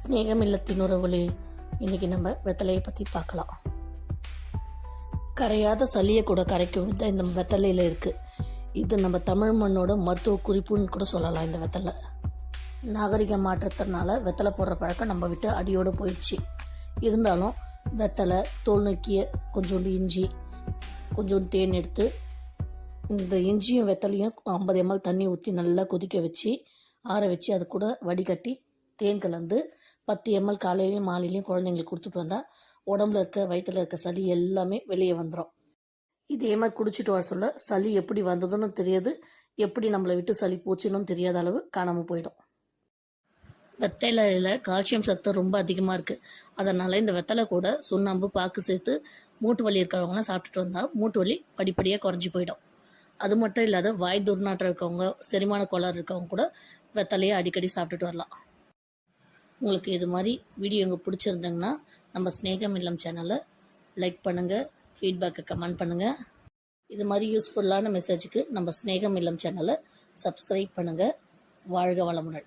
ஸ்நேகம் இல்லத்தின் உறவுகளே இன்னைக்கு நம்ம வெத்தலையை பற்றி பார்க்கலாம். கரையாத சளியை கூட கரைக்கும் தான் இந்த வெத்தலையில் இருக்குது இது நம்ம தமிழ் மண்ணோட மருத்துவ குறிப்புன்னு கூட சொல்லலாம் இந்த வெத்தலை. நாகரிக மாற்றத்தினால வெத்தலை போடுற பழக்கம் நம்ம விட்டு அடியோடு போயிடுச்சு. இருந்தாலும் வெத்தலை தோல் நோக்கிய கொஞ்சோண்டு இஞ்சி கொஞ்சோண்டு தேன் எடுத்து இந்த இஞ்சியும் வெத்தலையும் ஐம்பது எம்எல் தண்ணி ஊற்றி நல்லா கொதிக்க வச்சு ஆற வச்சு அது கூட வடிகட்டி தேன் கலந்து பத்து எம்எல் காலையிலையும் மாலையிலையும் குழந்தைங்களுக்கு கொடுத்துட்டு வந்தால் உடம்புல இருக்க வயிற்றுல இருக்க சளி எல்லாமே வெளியே வந்துடும் இதே மாதிரி குடிச்சிட்டு வர சொல்ல சளி எப்படி வந்ததுன்னு தெரியாது. எப்படி நம்மளை விட்டு சளி போச்சுன்னு தெரியாத அளவு காணாமல் போயிடும். வெத்தலையில் கால்சியம் சத்து ரொம்ப அதிகமாக இருக்குது அதனால் இந்த வெத்தலை கூட சுண்ணாம்பு பாக்கு சேர்த்து மூட்டு வலி இருக்கிறவங்களாம் சாப்பிட்டுட்டு வந்தால் மூட்டு வலி படிப்படியாக குறைஞ்சி போயிடும். அது மட்டும் இல்லாத வாய் துர்நாற்றம் இருக்கவங்க செரிமான கோளாறு இருக்கவங்க கூட வெத்தலையை அடிக்கடி சாப்பிட்டுட்டு வரலாம். உங்களுக்கு இது மாதிரி வீடியோ உங்களுக்கு பிடிச்சிருந்தீங்கன்னா நம்ம ஸ்நேகம் இல்லம் சேனலை லைக் பண்ணுங்கள் ஃபீட்பேக்கை கமெண்ட் பண்ணுங்கள் இது மாதிரி யூஸ்ஃபுல்லான மெசேஜுக்கு நம்ம ஸ்நேகம் இல்லம் சேனலை சப்ஸ்கிரைப் பண்ணுங்கள் வாழ்க வளமுடன்.